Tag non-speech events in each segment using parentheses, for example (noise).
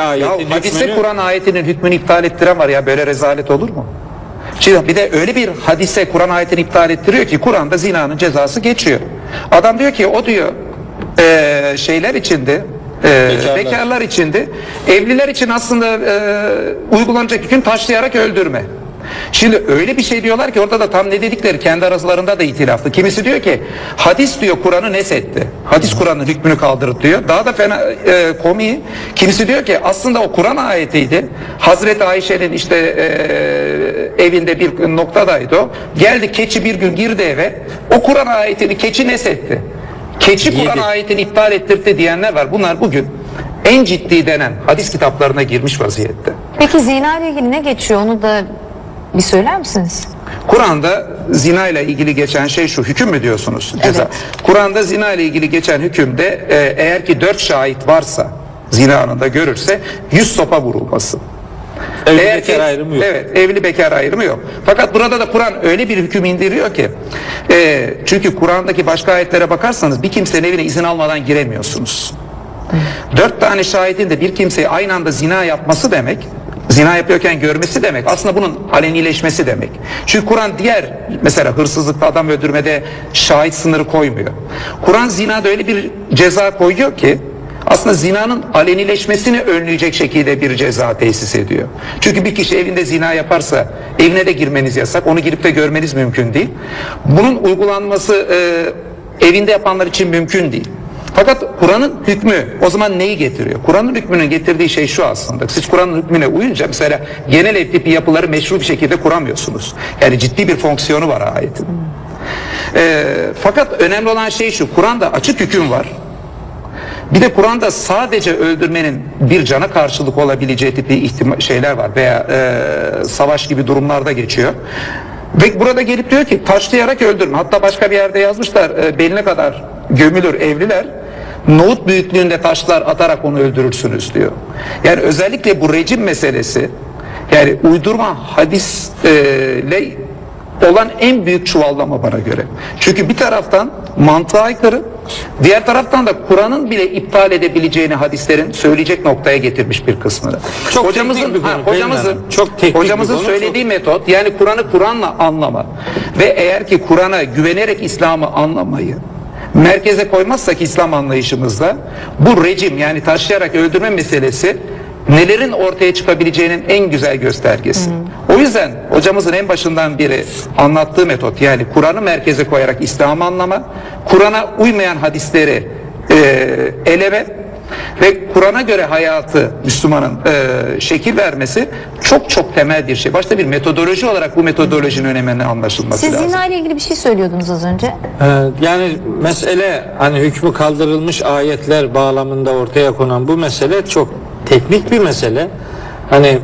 ayetin Ya hadiste hükmünü- Kur'an ayetinin hükmünü iptal ettiren var ya böyle rezalet olur mu? Şimdi bir de öyle bir hadise Kur'an ayetini iptal ettiriyor ki Kur'an'da zinanın cezası geçiyor. Adam diyor ki o diyor eee, şeyler içinde eee, Bekarlar. bekarlar içinde evliler için aslında eee, uygulanacak hüküm taşlayarak öldürme. Şimdi öyle bir şey diyorlar ki orada da tam ne dedikleri kendi aralarında da itilaflı. Kimisi diyor ki hadis diyor Kur'an'ı nesetti. Hadis Kur'an'ın hükmünü kaldırıp diyor. Daha da fena e, komiği kimisi diyor ki aslında o Kur'an ayetiydi. Hazreti Ayşe'nin işte e, evinde bir noktadaydı o. Geldi keçi bir gün girdi eve. O Kur'an ayetini keçi nesetti. Keçi. Kur'an ayetini iptal ettirdi diyenler var. Bunlar bugün en ciddi denen hadis kitaplarına girmiş vaziyette. Peki zina ile ilgili ne geçiyor onu da bir söyler misiniz? Kur'an'da zina ile ilgili geçen şey şu hüküm mü diyorsunuz? Ceza. Evet. Kur'an'da zina ile ilgili geçen hükümde e, eğer ki dört şahit varsa zina anında görürse yüz sopa vurulması. Evli Eğer bekar ki- ayrımı yok. Evet evli bekar ayrımı yok. Fakat burada da Kur'an öyle bir hüküm indiriyor ki e, çünkü Kur'an'daki başka ayetlere bakarsanız bir kimsenin evine izin almadan giremiyorsunuz. Dört tane şahidin de bir kimseyi aynı anda zina yapması demek zina yapıyorken görmesi demek aslında bunun alenileşmesi demek. Çünkü Kur'an diğer mesela hırsızlıkta adam öldürmede şahit sınırı koymuyor. Kur'an zinada öyle bir ceza koyuyor ki aslında zinanın alenileşmesini önleyecek şekilde bir ceza tesis ediyor. Çünkü bir kişi evinde zina yaparsa evine de girmeniz yasak. Onu girip de görmeniz mümkün değil. Bunun uygulanması e, evinde yapanlar için mümkün değil. Fakat Kur'an'ın hükmü o zaman neyi getiriyor? Kur'an'ın hükmünün getirdiği şey şu aslında. Siz Kur'an'ın hükmüne uyunca mesela genel ev tipi yapıları meşru bir şekilde kuramıyorsunuz. Yani ciddi bir fonksiyonu var ayetin. Ee, fakat önemli olan şey şu. Kur'an'da açık hüküm var. Bir de Kur'an'da sadece öldürmenin bir cana karşılık olabileceği tipi şeyler var veya e, savaş gibi durumlarda geçiyor. Ve burada gelip diyor ki taşlayarak öldürme. Hatta başka bir yerde yazmışlar e, beline kadar gömülür evliler. Nohut büyüklüğünde taşlar atarak onu öldürürsünüz diyor. Yani özellikle bu rejim meselesi yani uydurma hadisle olan en büyük çuvallama bana göre. Çünkü bir taraftan mantığa aykırı, diğer taraftan da Kur'an'ın bile iptal edebileceğini hadislerin söyleyecek noktaya getirmiş bir kısmını. Çok hocamızın bir konu, ha, hocamızın. Çok teknik bir hocamızın konu, söylediği metot yani Kur'an'ı Kur'an'la anlama ve eğer ki Kur'an'a güvenerek İslam'ı anlamayı merkeze koymazsak İslam anlayışımızda bu rejim yani taşlayarak öldürme meselesi nelerin ortaya çıkabileceğinin en güzel göstergesi. O yüzden hocamızın en başından biri anlattığı metot yani Kur'an'ı merkeze koyarak İslam'ı anlama, Kur'an'a uymayan hadisleri e, eleme ve Kur'an'a göre hayatı Müslümanın e, şekil vermesi çok çok temel bir şey. Başta bir metodoloji olarak bu metodolojinin önemini anlaşılması Siz lazım. zina ile ilgili bir şey söylüyordunuz az önce. Ee, yani mesele hani hükmü kaldırılmış ayetler bağlamında ortaya konan bu mesele çok teknik bir mesele. Hani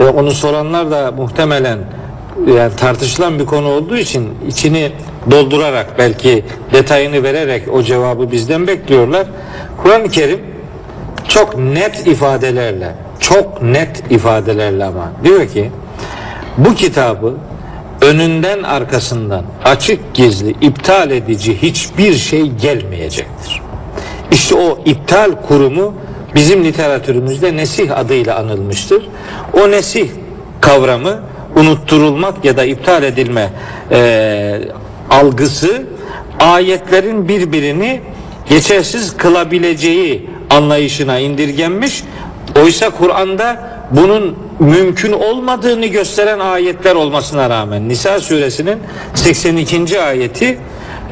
e, onu soranlar da muhtemelen yani tartışılan bir konu olduğu için içini doldurarak belki detayını vererek o cevabı bizden bekliyorlar. Kur'an-ı Kerim çok net ifadelerle, çok net ifadelerle ama diyor ki bu kitabı önünden arkasından açık gizli iptal edici hiçbir şey gelmeyecektir. İşte o iptal kurumu bizim literatürümüzde nesih adıyla anılmıştır. O nesih kavramı unutturulmak ya da iptal edilme eee, algısı ayetlerin birbirini geçersiz kılabileceği anlayışına indirgenmiş. Oysa Kur'an'da bunun mümkün olmadığını gösteren ayetler olmasına rağmen Nisa suresinin 82. ayeti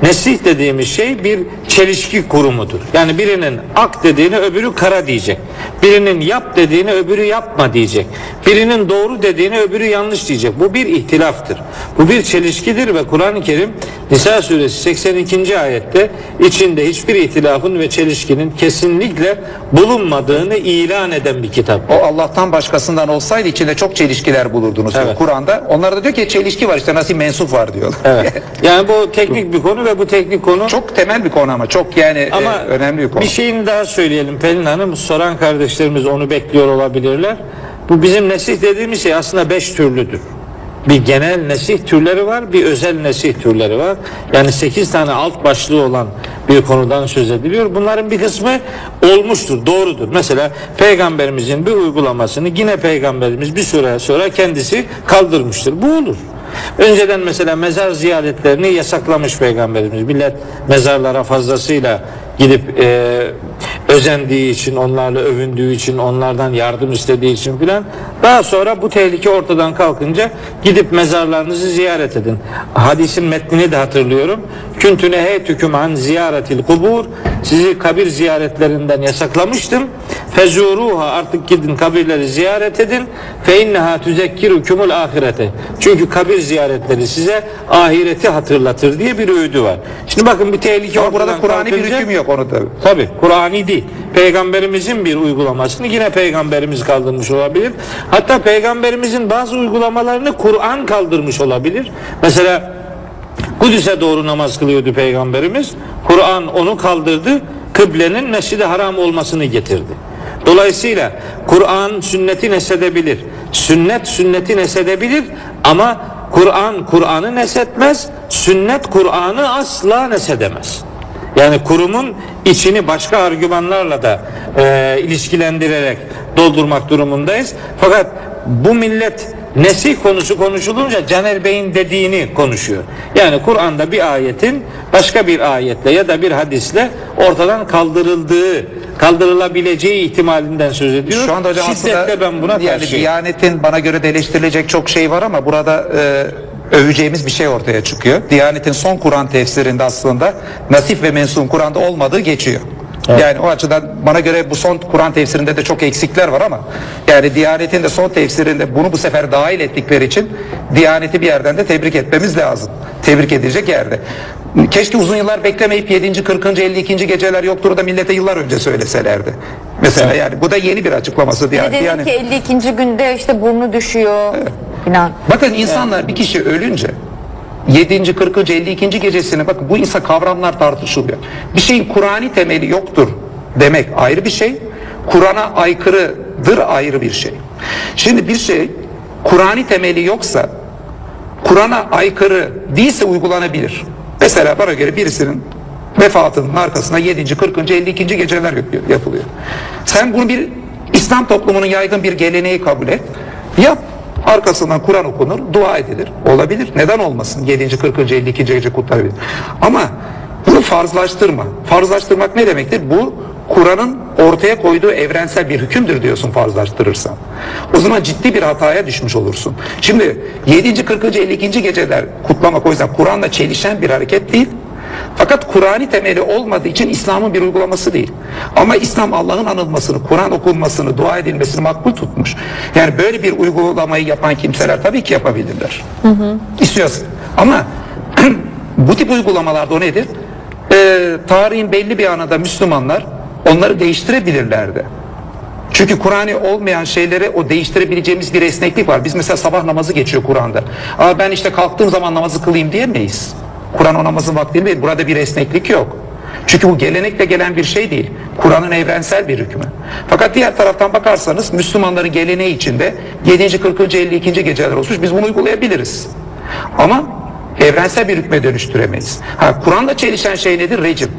nesih dediğimiz şey bir çelişki kurumudur. Yani birinin ak dediğini öbürü kara diyecek. Birinin yap dediğini öbürü yapma diyecek. Birinin doğru dediğini öbürü yanlış diyecek. Bu bir ihtilaftır. Bu bir çelişkidir ve Kur'an-ı Kerim Nisa suresi 82. ayette içinde hiçbir ihtilafın ve çelişkinin kesinlikle bulunmadığını ilan eden bir kitap. O Allah'tan başkasından olsaydı içinde çok çelişkiler bulurdunuz Evet. Kur'an'da. Onlar da diyor ki çelişki var işte nasıl mensup var diyorlar. Evet. (laughs) Yani bu teknik bir konu ve bu teknik konu çok temel bir konu ama çok yani ama e, önemli bir konu. bir şeyini daha söyleyelim Pelin Hanım. Soran kardeşlerimiz onu bekliyor olabilirler. Bu bizim nesih dediğimiz şey aslında beş türlüdür. bir genel nesih türleri var, bir özel nesih türleri var. Yani 8 tane alt başlığı olan bir konudan söz ediliyor. Bunların bir kısmı olmuştur, doğrudur. Mesela peygamberimizin bir uygulamasını yine peygamberimiz bir süre sonra kendisi kaldırmıştır. Bu olur. Önceden mesela mezar ziyaretlerini yasaklamış peygamberimiz. Millet mezarlara fazlasıyla gidip e, özendiği için, onlarla övündüğü için, onlardan yardım istediği için filan. Daha sonra bu tehlike ortadan kalkınca gidip mezarlarınızı ziyaret edin. Hadisin metnini de hatırlıyorum. Küntü neheytüküm an ziyaretil kubur. Sizi kabir ziyaretlerinden yasaklamıştım. Fezuruha artık gidin kabirleri ziyaret edin. Fe inneha tüzekkirukumul ahirete. Çünkü kabir ziyaretleri size ahireti hatırlatır diye bir öğüdü var. Şimdi bakın bir tehlike Ama burada Kur'an'ı bir hüküm yok onu tabii. Tabi Kur'an'i değil. Peygamberimizin bir uygulamasını yine peygamberimiz kaldırmış olabilir. Hatta peygamberimizin bazı uygulamalarını Kur'an kaldırmış olabilir. Mesela Kudüs'e doğru namaz kılıyordu peygamberimiz. Kur'an onu kaldırdı. Kıblenin mescid haram olmasını getirdi. Dolayısıyla Kur'an sünneti nesedebilir. Sünnet sünneti nesedebilir ama Kur'an Kur'an'ı nesetmez. Sünnet Kur'an'ı asla nesedemez. Yani kurumun içini başka argümanlarla da e, ilişkilendirerek doldurmak durumundayız. Fakat bu millet nesih konusu konuşulunca Caner Bey'in dediğini konuşuyor. Yani Kur'an'da bir ayetin başka bir ayetle ya da bir hadisle ortadan kaldırıldığı, kaldırılabileceği ihtimalinden söz ediyor. Şu anda hocam Şiddetle ben buna yani karşıyım. Diyanet'in bana göre de eleştirilecek çok şey var ama burada e, öveceğimiz bir şey ortaya çıkıyor. Diyanet'in son Kur'an tefsirinde aslında nasif ve mensun Kur'an'da olmadığı geçiyor. Yani o açıdan bana göre bu son Kur'an tefsirinde de çok eksikler var ama yani Diyanet'in de son tefsirinde bunu bu sefer dahil ettikleri için Diyanet'i bir yerden de tebrik etmemiz lazım. Tebrik edilecek yerde. Keşke uzun yıllar beklemeyip 7. 40. 52. geceler yoktur da millete yıllar önce söyleselerdi. Mesela yani bu da yeni bir açıklaması yani. dedi yani ki 52. günde işte burnu düşüyor filan. bakın insanlar bir kişi ölünce 7. 40. 52. gecesine bakın bu insan kavramlar tartışılıyor. Bir şeyin Kur'ani temeli yoktur demek ayrı bir şey. Kur'an'a aykırıdır ayrı bir şey. Şimdi bir şey Kur'ani temeli yoksa Kur'an'a aykırı değilse uygulanabilir. Mesela bana göre birisinin vefatının arkasına 7. 40. 52. geceler yapılıyor. Sen bunu bir İslam toplumunun yaygın bir geleneği kabul et. Yap. Arkasından Kur'an okunur, dua edilir. Olabilir. Neden olmasın? 7. 40. 52. gece kutlanabilir. Ama bunu farzlaştırma. Farzlaştırmak ne demektir? Bu Kur'an'ın ortaya koyduğu evrensel bir hükümdür diyorsun farzlaştırırsan. O zaman ciddi bir hataya düşmüş olursun. Şimdi 7. 40. 52. geceler kutlamak o yüzden Kur'an'la çelişen bir hareket değil. Fakat Kur'ani temeli olmadığı için İslam'ın bir uygulaması değil. Ama İslam Allah'ın anılmasını, Kur'an okunmasını, dua edilmesini makbul tutmuş. Yani böyle bir uygulamayı yapan kimseler tabii ki yapabilirler. İstiyorsun. Ama (clears throat) bu tip uygulamalarda o nedir? Ee, tarihin belli bir anında Müslümanlar onları değiştirebilirlerdi. Çünkü Kur'an'ı olmayan şeyleri o değiştirebileceğimiz bir esneklik var. Biz mesela sabah namazı geçiyor Kur'an'da. Ama ben işte kalktığım zaman namazı kılayım diyemeyiz. Kur'an o namazın vaktini değil. Burada bir esneklik yok. Çünkü bu gelenekle gelen bir şey değil. Kur'an'ın evrensel bir hükmü. Fakat diğer taraftan bakarsanız Müslümanların geleneği içinde 7. 40. 52. geceler olmuş. Biz bunu uygulayabiliriz. Ama evrensel bir hükme dönüştüremeyiz. Ha, Kur'an'la çelişen şey nedir? Rejim.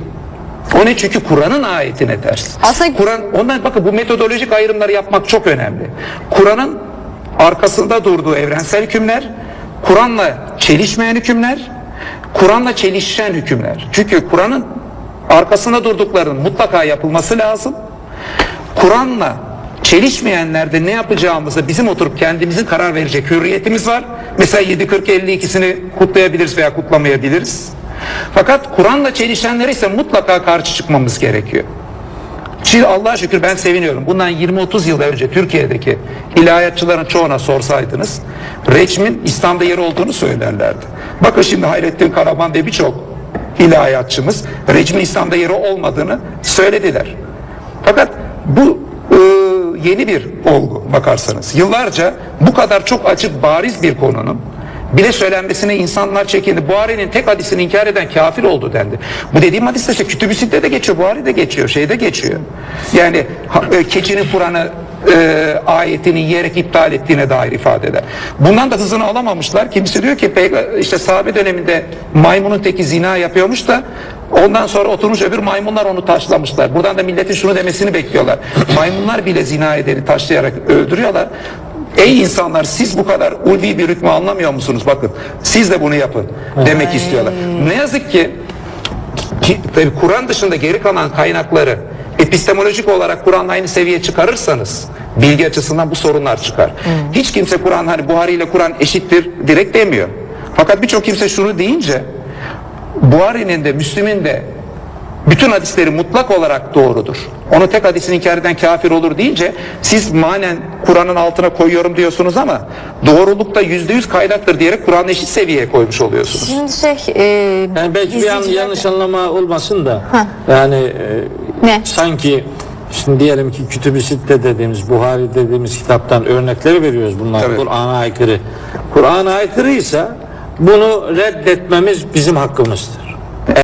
O ne? Çünkü Kur'an'ın ayetine ters. Aslında- Kur'an ondan bakın bu metodolojik ayrımları yapmak çok önemli. Kur'an'ın arkasında durduğu evrensel hükümler, Kur'an'la çelişmeyen hükümler, Kur'an'la çelişen hükümler. Çünkü Kur'an'ın arkasında durduklarının mutlaka yapılması lazım. Kur'an'la çelişmeyenlerde ne yapacağımızı bizim oturup kendimizin karar verecek hürriyetimiz var. Mesela 7 40 52'sini kutlayabiliriz veya kutlamayabiliriz. Fakat Kur'an'la çelişenlere ise mutlaka karşı çıkmamız gerekiyor. Şimdi Allah'a şükür ben seviniyorum. Bundan 20-30 yıl önce Türkiye'deki ilahiyatçıların çoğuna sorsaydınız recmin İslam'da yeri olduğunu söylerlerdi. Bakın şimdi Hayrettin Karaman diye birçok ilahiyatçımız recmin İslam'da yeri olmadığını söylediler. Fakat bu e, yeni bir olgu bakarsanız. Yıllarca bu kadar çok açık bariz bir konunun bile söylenmesine insanlar çekindi. Buhari'nin tek hadisini inkar eden kafir oldu dendi. Bu dediğim hadis de işte Kütüb-i Sitte'de geçiyor, Buhari'de geçiyor, şeyde geçiyor. Yani e, keçinin Kur'an'ı e, ayetini yiyerek iptal ettiğine dair ifade eder. Bundan da hızını alamamışlar. Kimisi diyor ki işte sahabe döneminde maymunun teki zina yapıyormuş da ondan sonra oturmuş öbür maymunlar onu taşlamışlar. Buradan da milletin şunu demesini bekliyorlar. Maymunlar bile zina edeni taşlayarak öldürüyorlar. Ey insanlar siz bu kadar ulvi bir hükmü anlamıyor musunuz? Bakın siz de bunu yapın demek istiyorlar. Ne yazık ki ki, Kur'an dışında geri kalan kaynakları epistemolojik olarak Kur'an'la aynı seviyeye çıkarırsanız bilgi açısından bu sorunlar çıkar. Hiç kimse Kur'an hani Buhari ile Kur'an eşittir direkt demiyor. Fakat birçok kimse şunu deyince Buhari'nin de Müslim'in de bütün hadisleri mutlak olarak doğrudur. Onu tek hadisini inkar eden kafir olur deyince siz manen Kur'an'ın altına koyuyorum diyorsunuz ama doğrulukta yüzde yüz kaynaktır diyerek Kur'an'ı eşit seviyeye koymuş oluyorsunuz. Şimdi şey e, Yani belki bir an yanlış anlama olmasın da Heh. yani e, Ne? sanki şimdi diyelim ki Kütüb-i Sitte dediğimiz Buhari dediğimiz kitaptan örnekleri veriyoruz bunlar. Kur'an'a aykırı. Kur'an'a aykırıysa bunu reddetmemiz bizim hakkımızdır.